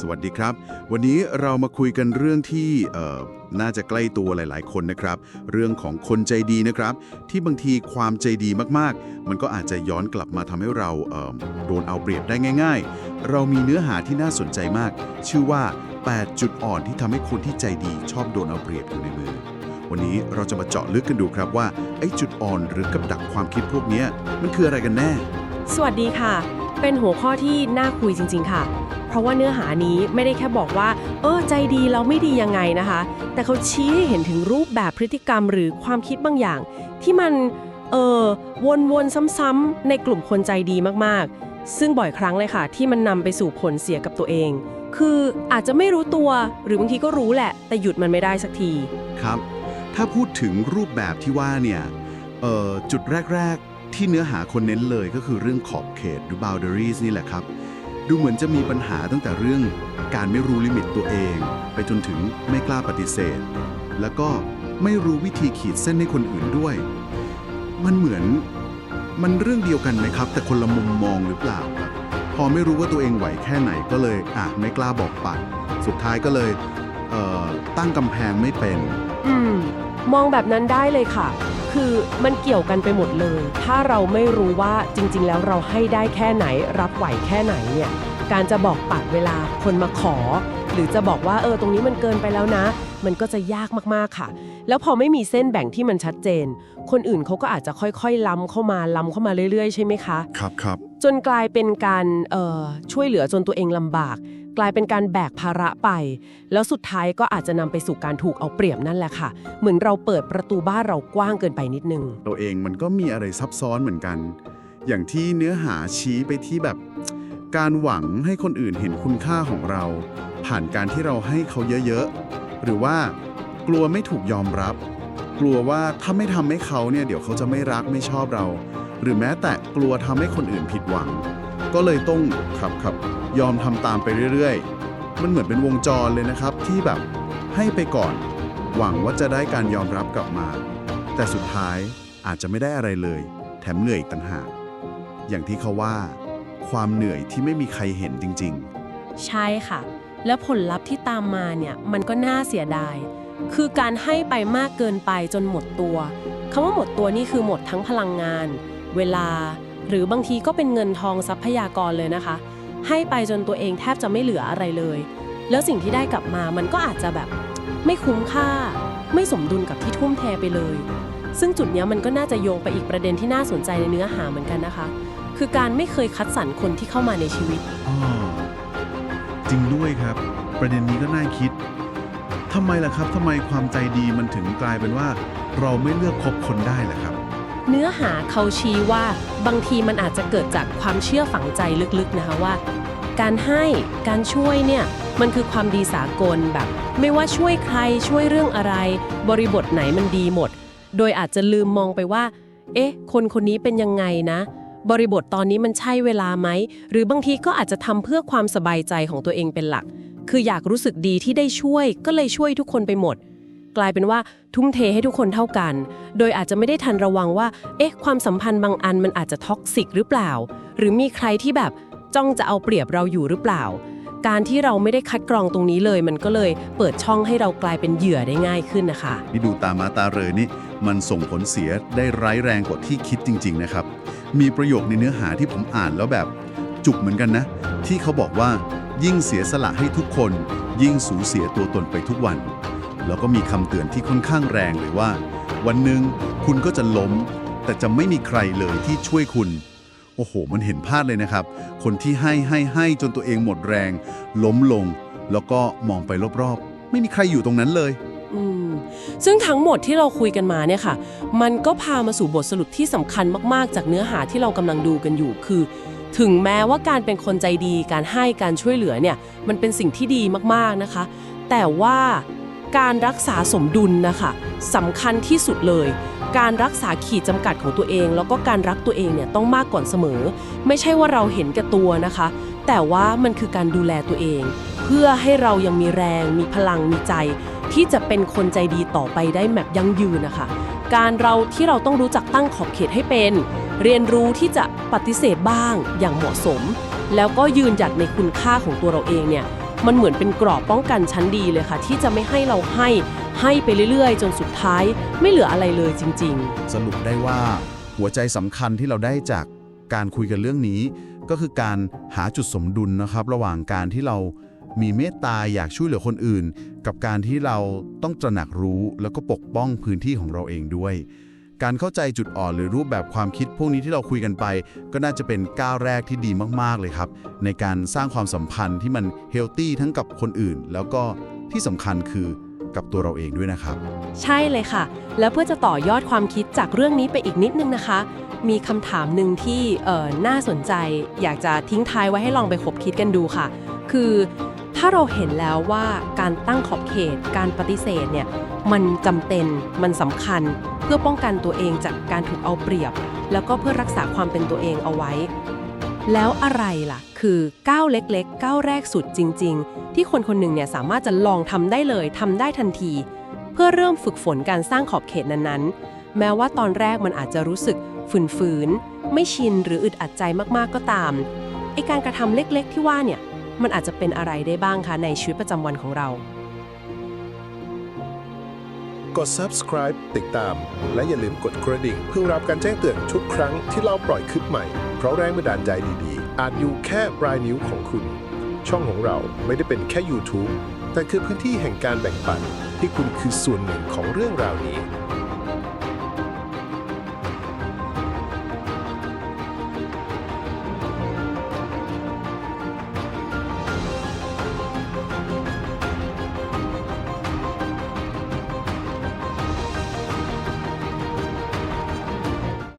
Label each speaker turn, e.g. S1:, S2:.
S1: สวัสดีครับ วันนี้เรามาคุยกันเรื่องที่เอ่อน่าจะใกล้ตัวหลาย ๆ คนนะครับ เรื่องของคนใจดีนะครับ ที่บางทีความใจดีมากๆ มันก็อาจจะย้อนกลับมาทำให้เราเอ่อโดนเอาเปรียบได้ง่าย ๆ เรามีเนื้อหาที่น่าสนใจมาก ชื่อว่า 8 จุดอ่อนที่ทำให้คนที่ใจดีชอบโดนเอาเปรียบอยู่ในมือ วันนี้เราจะมาเจาะลึกกันดูครับว่าไอ้จุดอ่อนหรือกับดักความคิดพวกนี้มันคืออะไรกันแน่
S2: สวัสดีค่ะ เป็นหัวข้อที่น่าคุยจริง ๆ ค่ะ เพราะว่าเนื้อหานี้ไม่ได้แค่บอกว่า เออใจดีแล้วไม่ดียังไงนะคะ แต่เขาชี้ให้เห็นถึงรูปแบบพฤติกรรมหรือความคิดบางอย่าง ที่มันเออวนๆซ้ำๆในกลุ่มคนใจดีมากๆ ซึ่งบ่อยครั้งเลยค่ะ ที่มันนำไปสู่ผลเสียกับตัวเอง คืออาจจะไม่รู้ตัวหรือบางทีก็รู้แหละ แต่หยุดมันไม่ได้สักที
S1: ครับ ถ้าพูดถึงรูปแบบที่ว่าเนี่ยเอ่อจุดแรก ๆ ที่เนื้อหาคนเน้นเลยก็คือเรื่องขอบเขตหรือ boundaries นี่แหละครับ ดูเหมือนจะมีปัญหาตั้งแต่เรื่องการไม่รู้ลิมิตตัวเอง ไปจนถึงไม่กล้าปฏิเสธ แล้วก็ไม่รู้วิธีขีดเส้นให้คนอื่นด้วย มันเหมือนมันเรื่องเดียวกันไหมครับ แต่คนละมุมมองหรือเปล่าครับพอไม่รู้ว่าตัวเองไหวแค่ไหนก็เลยอะไม่กล้าบอกปัด สุดท้ายก็เลยเอ่อตั้งกำแพงไม่เป็น
S2: อืม มองแบบนั้นได้เลยค่ะ คือมันเกี่ยวกันไปหมดเลย ถ้าเราไม่รู้ว่าจริง ๆ แล้วเราให้ได้แค่ไหน รับไหวแค่ไหนเนี่ยการจะบอกปัดเวลาคนมาขอ หรือจะบอกว่าเออตรงนี้มันเกินไปแล้วนะ มันก็จะยากมากๆค่ะ แล้วพอไม่มีเส้นแบ่งที่มันชัดเจน คนอื่นเขาก็อาจจะค่อยๆล้ำเข้ามาล้ำเข้ามาเรื่อยๆ ใช่ไหมคะ
S1: ครับครับ
S2: จนกลายเป็นการเอ่อช่วยเหลือจนตัวเองลำบาก กลายเป็นการแบกภาระไป แล้วสุดท้ายก็อาจจะนำไปสู่การถูกเอาเปรียบนั่นแหละค่ะ เหมือนเราเปิดประตูบ้านเรากว้างเกินไปนิดนึง
S1: ตัวเองมันก็มีอะไรซับซ้อนเหมือนกัน อย่างที่เนื้อหาชี้ไปที่แบบการหวังให้คนอื่นเห็นคุณค่าของเรา ผ่านการที่เราให้เขาเยอะๆ หรือว่ากลัวไม่ถูกยอมรับ กลัวว่าถ้าไม่ทำให้เขาเนี่ยเดี๋ยวเขาจะไม่รักไม่ชอบเรา หรือแม้แต่กลัวทำให้คนอื่นผิดหวัง ก็เลยต้องขับขับยอมทำตามไปเรื่อยๆ มันเหมือนเป็นวงจรเลยนะครับ ที่แบบให้ไปก่อน หวังว่าจะได้การยอมรับกลับมา แต่สุดท้ายอาจจะไม่ได้อะไรเลย แถมเหนื่อยอีกต่างหากอย่างที่เขาว่า ความเหนื่อยที่ไม่มีใครเห็นจริง ๆ
S2: ใช่ค่ะ แล้วผลลัพธ์ที่ตามมาเนี่ยมันก็น่าเสียดาย คือการให้ไปมากเกินไปจนหมดตัวคำว่าหมดตัวนี่คือหมดทั้งพลังงาน เวลา หรือบางทีก็เป็นเงินทองทรัพยากรเลยนะคะ ให้ไปจนตัวเองแทบจะไม่เหลืออะไรเลย แล้วสิ่งที่ได้กลับมามันก็อาจจะแบบ ไม่คุ้มค่า ไม่สมดุลกับที่ทุ่มเทไปเลย ซึ่งจุดนี้มันก็น่าจะโยงไปอีกประเด็นที่น่าสนใจในเนื้อหาเหมือนกันนะคะ คือการไม่เคยคัดสรรคนที่เข้ามาในชีวิต
S1: จริงด้วยครับ ประเด็นนี้ก็น่าคิดทำไมล่ะครับทำไมความใจดีมันถึงกลายเป็นว่า เราไม่เลือกคบคนได้ล่ะครับ
S2: เนื้อหาเขาชี้ว่าบางทีมันอาจจะเกิดจากความเชื่อฝังใจลึกๆนะคะว่า การให้การช่วยเนี่ยมันคือความดีสากลแบบ ไม่ว่าช่วยใครช่วยเรื่องอะไร บริบทไหนมันดีหมด โดยอาจจะลืมมองไปว่า เอ๊ะ คนคนนี้เป็นยังไงนะ บริบทตอนนี้มันใช่เวลาไหม หรือบางทีก็อาจจะทำเพื่อความสบายใจของตัวเองเป็นหลัก คืออยากรู้สึกดีที่ได้ช่วย ก็เลยช่วยทุกคนไปหมด กลายเป็นว่าทุ่มเทให้ทุกคนเท่ากัน โดยอาจจะไม่ได้ทันระวังว่า เอ๊ะ ความสัมพันธ์บางอันมันอาจจะท็อกซิกหรือเปล่า หรือมีใครที่แบบจ้องจะเอาเปรียบเราอยู่หรือเปล่า การที่เราไม่ได้คัดกรองตรงนี้เลย มันก็เลยเปิดช่องให้เรากลายเป็นเหยื่อได้ง่ายขึ้นนะคะ
S1: นี่ดูตามาตาเรยนี่ มันส่งผลเสียได้ร้ายแรงกว่าที่คิดจริง ๆ นะครับ มีประโยคในเนื้อหาที่ผมอ่านแล้วแบบ จุกเหมือนกันนะ ที่เขาบอกว่า ยิ่งเสียสละให้ทุกคน ยิ่งสูญเสียตัวตนไปทุกวัน แล้วก็มีคำเตือนที่ค่อนข้างแรงเลยว่า วันหนึ่งคุณก็จะล้ม แต่จะไม่มีใครเลยที่ช่วยคุณ โอ้โห มันเห็นภาพเลยนะครับ คนที่ให้ให้ให้จนตัวเองหมดแรง ล้มลง แล้วก็มองไปรอบๆ ไม่มีใครอยู่ตรงนั้นเลย
S2: อืม ซึ่งทั้งหมดที่เราคุยกันมาเนี่ยค่ะ มันก็พามาสู่บทสรุปที่สำคัญมากๆ จากเนื้อหาที่เรากำลังดูกันอยู่คือ ถึงแม้ว่าการเป็นคนใจดี การให้การช่วยเหลือเนี่ย มันเป็นสิ่งที่ดีมากๆนะคะ แต่ว่าการรักษาสมดุลนะคะสำคัญที่สุดเลย การรักษาขีดจำกัดของตัวเอง แล้วก็การรักตัวเองเนี่ยต้องมากก่อนเสมอ ไม่ใช่ว่าเราเห็นแก่ตัวนะคะ แต่ว่ามันคือการดูแลตัวเอง เพื่อให้เรายังมีแรง มีพลังมีใจ ที่จะเป็นคนใจดีต่อไปได้แบบยั่งยืนนะคะ การเราที่เราต้องรู้จักตั้งขอบเขตให้เป็น เรียนรู้ที่จะปฏิเสธบ้างอย่างเหมาะสม แล้วก็ยืนหยัดในคุณค่าของตัวเราเองเนี่ยมันเหมือนเป็นกรอบป้องกันชั้นดีเลยค่ะ ที่จะไม่ให้เราให้ให้ไปเรื่อยๆ จนสุดท้าย ไม่เหลืออะไรเลยจริง ๆ
S1: สรุปได้ว่าหัวใจสำคัญที่เราได้จากการคุยกันเรื่องนี้ ก็คือการหาจุดสมดุลนะครับ ระหว่างการที่เรา มีเมตตาอยากช่วยเหลือคนอื่น กับการที่เราต้องตระหนักรู้แล้วก็ปกป้องพื้นที่ของเราเองด้วย การเข้าใจจุดอ่อนหรือรูปแบบความคิดพวกนี้ที่เราคุยกันไป ก็น่าจะเป็นก้าวแรกที่ดีมากๆเลยครับ ในการสร้างความสัมพันธ์ที่มันเฮลตี้ทั้งกับคนอื่น แล้วก็ที่สำคัญคือกับตัวเราเองด้วยนะครับ
S2: ใช่เลยค่ะ แล้วเพื่อจะต่อยอดความคิดจากเรื่องนี้ไปอีกนิดนึงนะคะ มีคำถามหนึ่งที่เออน่าสนใจ อยากจะทิ้งท้ายไว้ให้ลองไปคบคิดกันดูค่ะ คือ ถ้าเราเห็นแล้วว่าการตั้งขอบเขตการปฏิเสธเนี่ยมันจำเป็นมันสำคัญ เพื่อป้องกันตัวเองจากการถูกเอาเปรียบ แล้วก็เพื่อรักษาความเป็นตัวเองเอาไว้ แล้วอะไรล่ะ คือก้าวเล็กๆก้าวแรกสุดจริง ๆ ที่คนคนหนึ่งเนี่ยสามารถจะลองทำได้เลยทำได้ทันที เพื่อเริ่มฝึกฝนการสร้างขอบเขตนั้นๆ แม้ว่าตอนแรกมันอาจจะรู้สึกฝืนๆไม่ชินหรืออึดอัดใจมากๆก็ตามไอการกระทำเล็ก ๆ ที่ว่าเนี่ย มันอาจจะเป็นอะไรได้บ้างคะในชีวิตประจำวันของเรา
S3: กด subscribe ติดตาม และอย่าลืมกดกระดิ่ง เพื่อรับการแจ้งเตือนทุกครั้งที่เราปล่อยคลิปใหม่ เพราะแรงบันดาลใจดีๆ อาจอยู่แค่ปลายนิ้วของคุณ ช่องของเราไม่ได้เป็นแค่ YouTube แต่คือพื้นที่แห่งการแบ่งปันที่คุณคือส่วนหนึ่งของเรื่องราวนี้